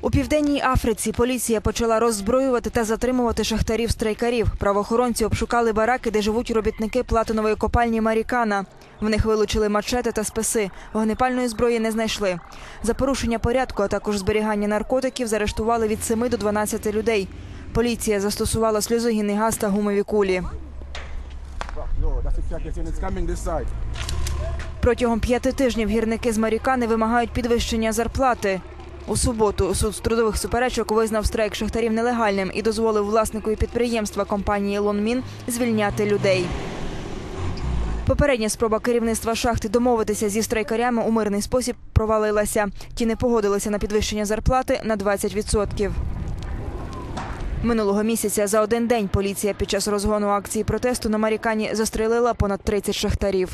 У південній Африці поліція почала роззброювати та затримувати шахтарів-страйкарів. Правоохоронці обшукали бараки, де живуть робітники платинової копальні Марікана. В них вилучили мачети та списи. Вогнепальної зброї не знайшли. За порушення порядку, а також зберігання наркотиків, заарештували від 7 до 12 людей. Поліція застосувала сльозогінний газ та гумові кулі. Протягом п'яти тижнів гірники з Марікани вимагають підвищення зарплати. У суботу суд з трудових суперечок визнав страйк шахтарів нелегальним і дозволив власникові підприємства компанії Лонмін звільняти людей. Попередня спроба керівництва шахти домовитися зі страйкарями у мирний спосіб провалилася. Ті не погодилися на підвищення зарплати на 20%. Минулого місяця за один день поліція під час розгону акції протесту на Марікані застрелила понад 30 шахтарів.